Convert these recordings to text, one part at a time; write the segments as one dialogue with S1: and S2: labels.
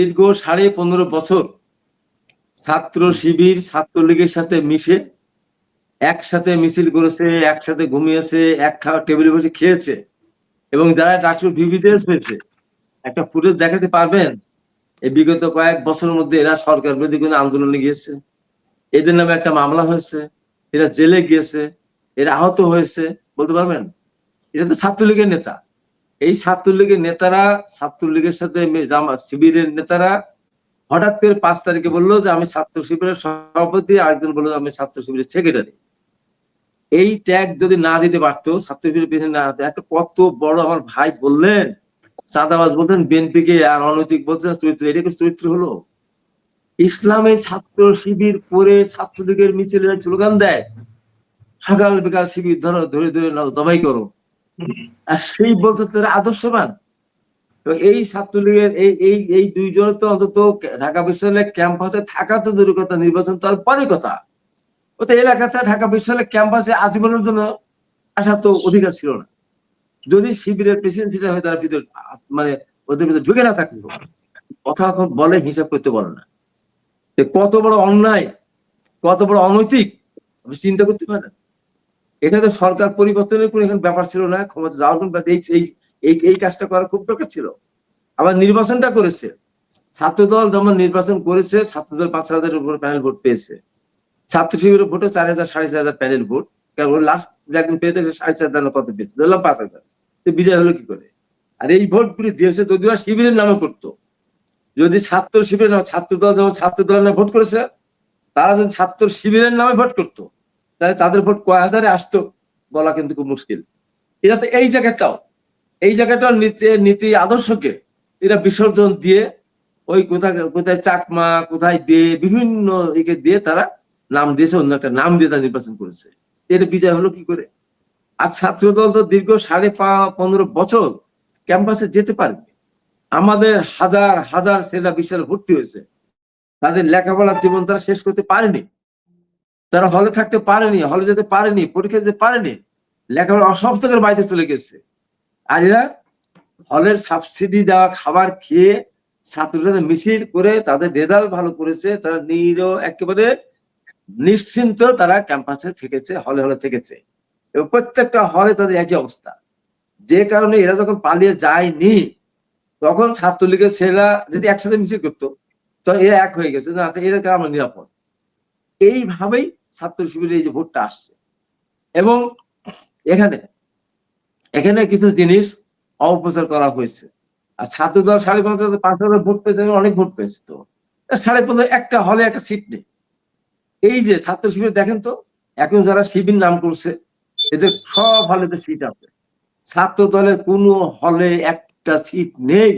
S1: দীর্ঘ সাড়ে পনেরো বছর ছাত্র শিবির ছাত্রলীগের সাথে মিশে, একসাথে মিছিল করেছে, একসাথে ঘুমিয়েছে, এক খাওয়া টেবিলে বসে খেয়েছে এবং যারা ডাক্তার ভিভিজেন্স হয়েছে, একটা ফুটেজ দেখাতে পারবেন? এই বিগত কয়েক বছরের মধ্যে এরা সরকার বিরোধী কোনো আন্দোলনে গিয়েছে। এদের নামে একটা মামলা হয়েছে, এরা জেলে গিয়েছে, এরা আহত হয়েছে, বলতে পারবেন? এটা তো ছাত্রলীগের নেতা। এই ছাত্রলীগের নেতারা, ছাত্রলীগের সাথে শিবিরের নেতারা হঠাৎ করে পাঁচ তারিখে বলল যে আমি ছাত্র শিবিরের সভাপতি, আরেকজন বলল আমি ছাত্র শিবিরের সেক্রেটারি। এই ট্যাগ যদি না দিতে পারতো, ছাত্র শিবিরের পেছনে না একটা কত বড় আমার ভাই বললেন চাঁদাবাজ বলতেন বিএনপি কে আর অনৈতিক বলছেন, চরিত্র, এটা কি চরিত্র হলো? ইসলামে ছাত্র শিবির করে ছাত্রলীগের মিছিলে স্লোগান দেয়, সকাল বিকাল শিবির ধরো, ধরে ধরে দবাই করো। আর সেই বলতে তারা আদর্শবান। এই ছাত্রলীগের এই এই এই দুইজন তো অন্তত ঢাকা বিশ্ববিদ্যালয়ের ক্যাম্পাসে থাকা তো দূরের কথা, নির্বাচন তো আর কথা। ও তো এলাকাতে ঢাকা বিশ্ববিদ্যালয়ের ক্যাম্পাসে আজীবনের জন্য আসার তো অধিকার ছিল না। যদি শিবিরের প্রেসিডেন্ট সেটা হয়, তারা ভিতরে মানে ওদের ভিতরে ঢুকে না থাকতো। কথা বলে, হিসাব করতে বলে না। কত বড় অন্যায়, কত বড় অনৈতিক, আপনি চিন্তা করতে পারেন। এখানে সরকার পরিবর্তনের কোনো এখানে ব্যাপার ছিল না, ক্ষমতা যাওয়ার কোনো এই এই কাজটা করার খুব দরকার ছিল। আবার নির্বাচনটা করেছে। ছাত্রদল যেমন নির্বাচন করেছে, ছাত্রদল পাঁচ হাজারের উপর প্যানেল ভোট পেয়েছে। ছাত্র শিবিরের ভোটে চার হাজার, সাড়ে চার হাজার প্যানেল ভোট কারণ লাস্ট একদিন পেয়েছে সাড়ে চার হাজার কত পেয়েছে? ধরলাম পাঁচ হাজার। তো বিজয় হলো কি করে? আর এই ভোট গুলি দিয়েছে, যদিও শিবিরের নামে করতো। যদি ছাত্র শিবিরের নামে ছাত্রদল যেমন ছাত্র দলের নামে ভোট করেছে, তারা যদি ছাত্র শিবিরের নামে ভোট করতো তাহলে তাদের ভোট কয় হাজারে আসতো বলা কিন্তু খুব মুশকিল। এটা তো এই জায়গাটাও এই জায়গাটাও নীতি নীতি আদর্শকে এরা বিসর্জন দিয়ে ওই কোথায় কোথায় চাকমা, কোথায় দিয়ে বিভিন্ন একে দিয়ে তারা নাম দিয়েছে, অন্য একটা নাম দিয়ে তারা নির্বাচন করেছে। এটা বিজয় হলো কি করে? আর ছাত্রদল তো দীর্ঘ সাড়ে পনেরো বছর ক্যাম্পাসে যেতে পারবে আমাদের হাজার হাজার ছেলেরা বিশাল ভর্তি হয়েছে। তাদের লেখাপড়ার জীবন তারা শেষ করতে পারেনি। তারা হলে থাকতে পারেনি, হলে যেতে পারেনি, পরীক্ষা দিতে পারেনি, লেখাপড়া সব থেকে বাইরে চলে গেছে। আর এরা হলের সাবসিডি দেওয়া খাবার খেয়ে ছাত্রদের মিছিল করে তাদের রেজাল্ট ভালো করেছে, তারা নির একেবারে নিশ্চিন্ত তারা ক্যাম্পাসে থেকেছে, হলে হলে থেকেছে। এবং প্রত্যেকটা হলে তাদের একই অবস্থা। যে কারণে এরা যখন পালিয়ে যায়নি, তখন ছাত্রলীগের ছেলেরা যদি একসাথে মিছিল করতো, তো এরা এক হয়ে গেছে, না এরা আমরা নিরাপদ। এইভাবেই ছাত্র শিবিরের এই যে ভোটটা আসছে। এবং এখানে এখানে কিছু জিনিস অপপ্রচার করা হয়েছে। আর ছাত্রদল সাড়ে পাঁচ হাজার পাঁচ হাজার ভোট পেয়েছে অনেক ভোট পেয়েছে তো। সাড়ে পনেরো, একটা হলে একটা সিট নেই। এই যে ছাত্র শিবির দেখেন তো, এখন যারা শিবির নাম করছে, এদের সব হলেতে সিট আছে। ছাত্র দলের কোনো হলে একটা সিট নেই।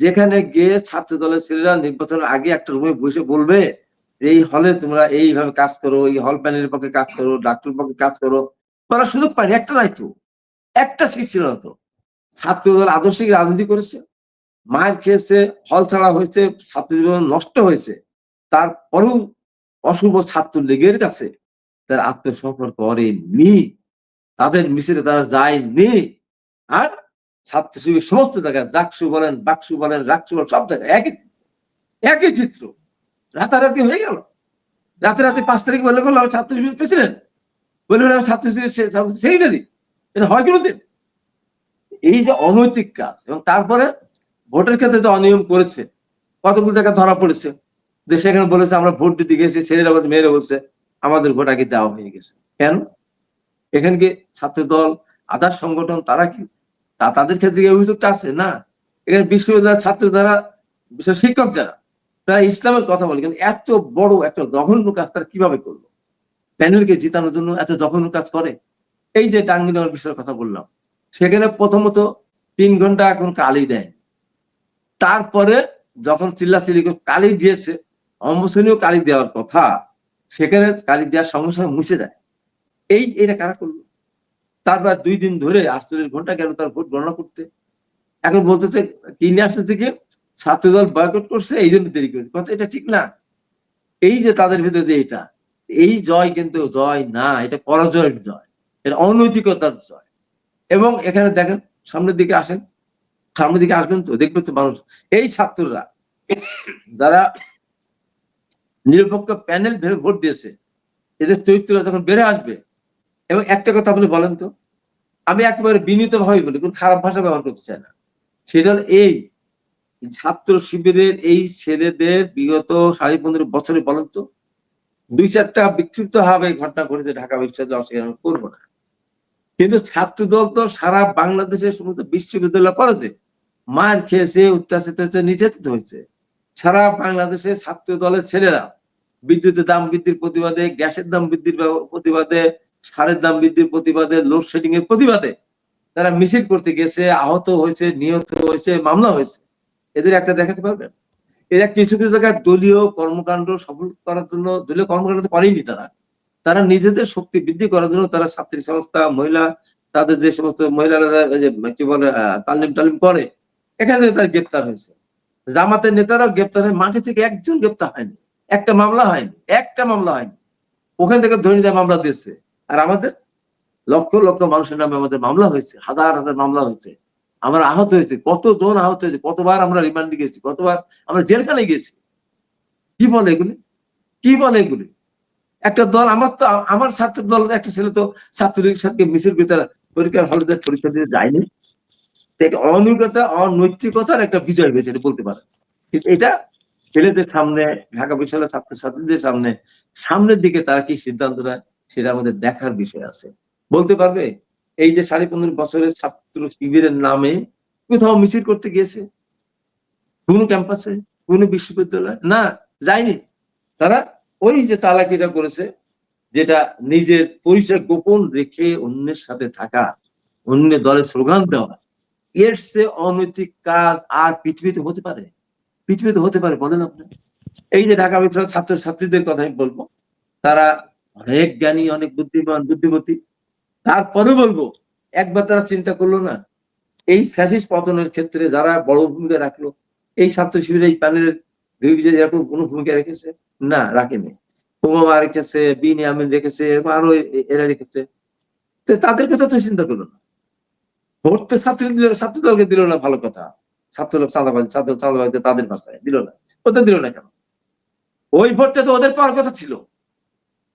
S1: যেখানে গিয়ে ছাত্র দলের ছেলেরা নির্বাচনের আগে একটা রুমে বসে বলবে এই হলে তোমরা এইভাবে কাজ করো, এই হল প্যানেলের পক্ষে কাজ করো ডাক্তার পক্ষে কাজ করো তারা সুযোগ পায়নি, একটা নাই তো, একটা সিট ছিল না তো। ছাত্র দল আদর্শিক রাজনীতি করেছে মায়ের খেয়েছে হল ছাড়া হয়েছে ছাত্র জীবন নষ্ট হয়েছে তারপরেও অশুভ ছাত্র লীগের কাছে তারা আত্মসমর্পণ করেনি, তাদের মিছিলে তারা যায়নি, আর ছাত্র সমস্ত জায়গায় জাকসু বলেন বাকসু বলেন রাকসু বলেন, সব জায়গায় একই একই চিত্র। রাতারাতি হয়ে গেল। রাতে রাতে পাঁচ তারিখ বলে বলল, আমি ছাত্র শিবির প্রেসিডেন্ট বলে বলে আমি ছাত্র শিবির সেক্রেটারি এটা হয় কোনোদিন? এই যে অনৈতিক কাজ এবং তারপরে ভোটের ক্ষেত্রে তো অনিয়ম করেছে। কতগুলো টাকা ধরা পড়েছে। যে সেখানে বলেছে, আমরা ভোট দিতে গেছি ছেলেরা বলছে, মেয়েরা বলছে, আমাদের ভোট আগে দেওয়া হয়ে গেছে। কেন? এখানে কি ছাত্র দল, আধার সংগঠন, তারা কি? তা তাদের ক্ষেত্রে অভিযোগটা আছে? না। এখানে বিশ্ববিদ্যালয়ের ছাত্র যারা, বিশেষ শিক্ষক যারা তারা ইসলামের কথা বলে, কিন্তু এত বড় একটা জঘন্য কাজ তারা কীভাবে করল? প্যানেলকে জিতানোর জন্য এত জঘন্য কাজ করে? এই যে টাঙ্গিনগর বিষয়ের কথা বললাম, সেখানে প্রথমত তিন ঘণ্টা এখন কালি দেয়। তারপরে যখন চিল্লাচিল্লি কালি দিয়েছে, অম্বসনীয় কালি দেওয়ার কথা, সেখানে কালি দেওয়ার সঙ্গে মুছে দেয়। এই এটা কারা করল? তারপর দুই দিন ধরে আটচল্লিশ ঘণ্টা গেল তার ভোট গণনা করতে? এখন বলতেছে, কি নিয়ে আসছে থেকে ছাত্রদল বয়কট করছে এই জন্য দেরি করেছে। কথা এটা ঠিক না। এই যে তাদের ভিতরে যে এটা, এই জয় কিন্তু জয় না, এটা পরাজয়ের জয়। এটা অনৈতিকতার জয়। এবং এখানে দেখেন, সামনের দিকে আসেন। সামনের দিকে আসবেন তো, দেখবেন তো মানুষ। এই ছাত্ররা, যারা নিরপেক্ষ প্যানেল ভেবে ভোট দিয়েছে, এদের চরিত্র যখন বেড়ে আসবে, এবং একটা কথা আপনি বলেন তো, আমি একেবারে বিনীত ভাবে বলি, কোন খারাপ ভাষা ব্যবহার করতে চাই না। সেটা এই ছাত্র শিবিরের এই ছেলেদের বিগত সাড়ে পনেরো বছরে বলেন তো, দুই চারটা বিক্ষিপ্ত ভাবে ঘটনা ঘটেছে ঢাকা বিশ্ববিদ্যালয় অস্বীকার করব না। কিন্তু ছাত্র দল তো সারা বাংলাদেশের সমস্ত বিশ্ববিদ্যালয় কলেজে মার খেয়েছে অত্যাচারিত হয়েছে, নির্যাতিত হয়েছে। সারা বাংলাদেশে ছাত্র দলের ছেলেরা বিদ্যুতের দাম বৃদ্ধির প্রতিবাদে, গ্যাসের দাম বৃদ্ধির প্রতিবাদে, সারের দাম বৃদ্ধির প্রতিবাদে লোডশেডিং এর প্রতিবাদে তারা মিছিল করতে গেছে, আহত হয়েছে, নিহত হয়েছে, মামলা হয়েছে। এদের একটা দেখাতে পারবেন এরা কিছু কিছু জায়গায় দলীয় কর্মকাণ্ড সফল করার জন্য, দলীয় কর্মকাণ্ড পারেনি তারা। তারা নিজেদের শক্তি বৃদ্ধি করার জন্য তারা ছাত্রী সংস্থা, মহিলা, তাদের যে সমস্ত মহিলারা কি বলে তালিম টালিম করে, এখান থেকে তারা গ্রেপ্তার হয়েছে। জামাতের নেতারাও গ্রেপ্তার হয়ে মাঠে থেকে একজন গ্রেপ্তার হয়নি। একটা মামলা হয়নি। একটা মামলা হয়নি। ওখান থেকে ধরে যায় মামলা দিয়েছে। আর আমাদের লক্ষ লক্ষ মানুষের নামে আমাদের মামলা হয়েছে। হাজার হাজার মামলা হয়েছে। আমরা আহত হয়েছে, কতজন আহত হয়েছে, কতবার আমরা রিমান্ডে গেছি, কতবার আমরা জেলখানে গেছি। কি বলে এগুলি? কি বলে এগুলি? একটা দল, আমার তো, আমার ছাত্র দল, একটা ছেলে তো ছাত্রলীগের সাথে মিছিল করে পরীক্ষার হলে পরীক্ষা দিতে যায়নি। অনৈতিকতা, অনৈতিকতার একটা বিজয় হয়েছে, এটা বলতে পারে এটা ছেলেদের সামনে, ঢাকা বিশ্ববিদ্যালয়ের ছাত্রছাত্রীদের সামনে, সামনের দিকে তারা কি সিদ্ধান্ত নেয়, সেটা আমাদের দেখার বিষয় আছে। বলতে পারবে? এই যে সাড়ে পনেরো বছরের ছাত্র শিবিরের নামে কোথাও মিছিল করতে গিয়েছে? কোন ক্যাম্পাসে? কোন বিশ্ববিদ্যালয়? না, যায়নি। তারা ওই যে চালাকিটা করেছে, যেটা নিজের পরিচয় গোপন রেখে অন্যের সাথে থাকা অন্য দলের স্লোগান দেওয়া, এর সে অনৈতিক কাজ আর পৃথিবীতে হতে পারে? পৃথিবীতে হতে পারে, বলেন আপনি। এই যে ঢাকা বিশ্ববিদ্যালয়ের ছাত্র ছাত্রীদের কথাই বলব, তারা অনেক জ্ঞানী, অনেক বুদ্ধিমান, বুদ্ধিমতী তারপরে বলব, একবার তারা চিন্তা করল না, এই ফ্যাসিস পতনের ক্ষেত্রে যারা বড় ভূমিকা রাখল, এই ছাত্র শিবির, এই প্যানেলের এরকম কোনো ভূমিকা রেখেছে? না, রাখেনি। ওবামা রেখেছে, বিন আমিন রেখেছে আরও এরা রেখেছে। তাদের কথা তো চিন্তা করল না। ভোট তো ছাত্র ছাত্র দলকে দিল না, ভালো কথা। ছাত্র লোক চাঁদাবাজি, ছাত্র চাঁদাবাজি তাদের ভাষায় দিল না। ওদের দিল না কেন? ওই ভোটটা তো ওদের পাওয়ার কথা ছিল।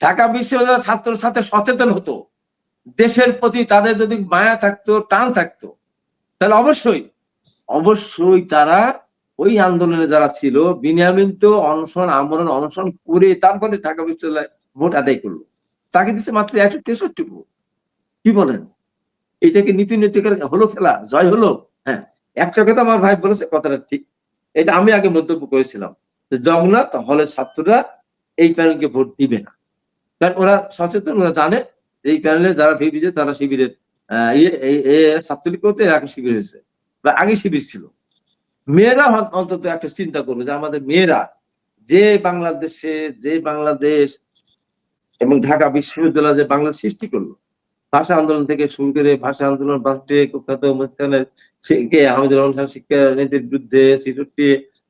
S1: ঢাকা বিশ্ববিদ্যালয়ের ছাত্র ছাত্র সচেতন হতো। দেশের প্রতি তাদের যদি মায়া থাকতো, টান থাকতো, তাহলে অবশ্যই অবশ্যই তারা ওই আন্দোলনে যারা ছিল, বিনিয়ামিন তো অনশন, আমরণ অনশন করে তারপরে ঢাকা বিশ্ববিদ্যালয় ভোট আদায় করল। তাকে দিচ্ছে মাত্র একশো তেষট্টি ভোট। কি বলেন? এটা কি নীতি নৈতিকের হলো খেলা? জয় হলো? হ্যাঁ। একটা কথা আমার ভাই বলেছে, কথাটা ঠিক। এটা আমি আগে মন্তব্য করেছিলাম যে জগন্নাথ হলের ছাত্ররা এই প্যানেলকে ভোট দিবে না। কারণ ওরা সচেতন, ওরা জানে এই প্যানেলে যারা ভেবেছে তারা শিবিরের ছাত্রলীগ করতে এর শিবির হয়েছে। বা আগে শিবির ছিল। মেয়েরা অন্তত একটা চিন্তা করবে যে আমাদের মেয়েরা যে বাংলাদেশে, যে বাংলাদেশ এবং ঢাকা বিশ্ববিদ্যালয় যে বাংলা সৃষ্টি করল, ভাষা আন্দোলন থেকে শুরু করে ভাষা আন্দোলন বাংলাদেশে কুখ্যাত শিক্ষা নীতির বিরুদ্ধে ছেষট্টি,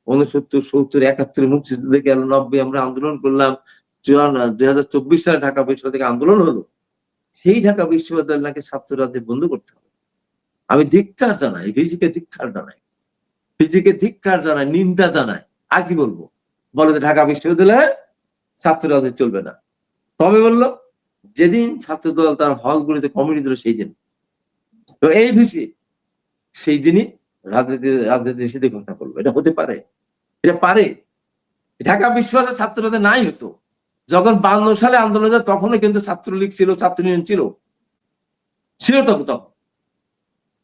S1: উনসত্তর, সত্তর, একাত্তর, মুক্তিযুদ্ধ থেকে নব্বই আমরা আন্দোলন করলাম। চুয়ান্ন, দুই হাজার চব্বিশ সালে ঢাকা বিশ্ববিদ্যালয় থেকে আন্দোলন হলো। সেই ঢাকা বিশ্ববিদ্যালয় নাকি ছাত্ররাদের বন্ধ করতে হবে। আমি ধিক্কার জানাই ভিজিকে ধিক্কার জানাই। ভিজিকে ধিক্কার জানাই, নিন্দা জানাই। আর কি বলব? বলে যে ঢাকা বিশ্ববিদ্যালয়ে ছাত্ররাজনীতি চলবে না। তবে বলল, যেদিন ছাত্রদল তার হলগুলিতে কমিটি দিল, সেই দিন। তো এই ভিসি, সেই দিনই রাজনীতি রাজনীতি নিষেধে ঘোষণা করল। এটা হতে পারে। এটা পারে। ঢাকা বিশ্ববিদ্যালয়ের ছাত্রদের নাই হতো। যখন বান্ন সালে আন্দোলন তখনও কিন্তু ছাত্রলীগ ছিল, ছাত্র ইউনিয়ন ছিল। ছিল তখন তখন।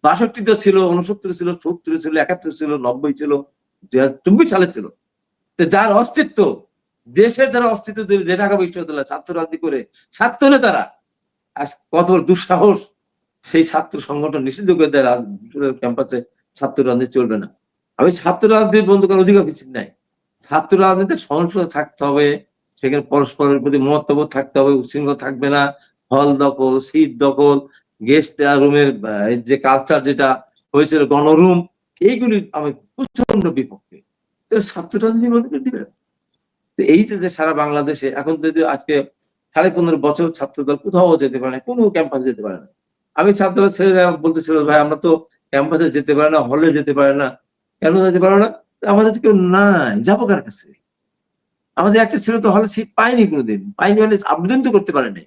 S1: বাষট্টিতে ছিল উনসত্তর ছিল, সত্তর ছিল, একাত্তর ছিল, নব্বই ছিল দুই হাজার চব্বিশ সালে ছিল। তো যার অস্তিত্ব, দেশের যারা অস্তিত্ব দিল, যে ঢাকা বিশ্ববিদ্যালয় ছাত্র রাজনীতি করে, ছাত্র নেতারা, আজ কত দুঃসাহস, সেই ছাত্র সংগঠন নিষিদ্ধ করে দেয় ক্যাম্পাসে ছাত্র রাজনীতি চলবে না। আমি ছাত্র রাজনীতির বন্ধ করার অধিকার কিছু নাই। ছাত্র রাজনীতিতে সহনশীল থাকতে হবে সেখানে পরস্পরের প্রতি মহত্ব থাকতে হবে উচ্ছৃঙ্খল থাকবে না, হল দখল, সিট দখল গেস্ট রুমের যে কালচার যেটা হয়েছিল গণরুম, এইগুলি আমি প্রচণ্ড বিপক্ষে। তো ছাত্র রাজনীতি বন্ধ করে দিবে? তো এই যে যে সারা বাংলাদেশে এখন যদি আজকে সাড়ে পনেরো বছর ছাত্রদল কোথাও যেতে পারে না, কোনো ক্যাম্পাসে যেতে পারে না। আমি ছাত্ররা ছেড়ে বলতেছিল ভাই, আমরা তো ক্যাম্পাসে যেতে পারে না হলে যেতে পারে না, কেন যেতে পারে না? আমাদের কেউ নাই, যাব কার কাছে? আমাদের একটা ছেলে তো হলে সিট পায়নি কোনোদিন। পায়নি মানে আবেদন তো করতে পারে নাই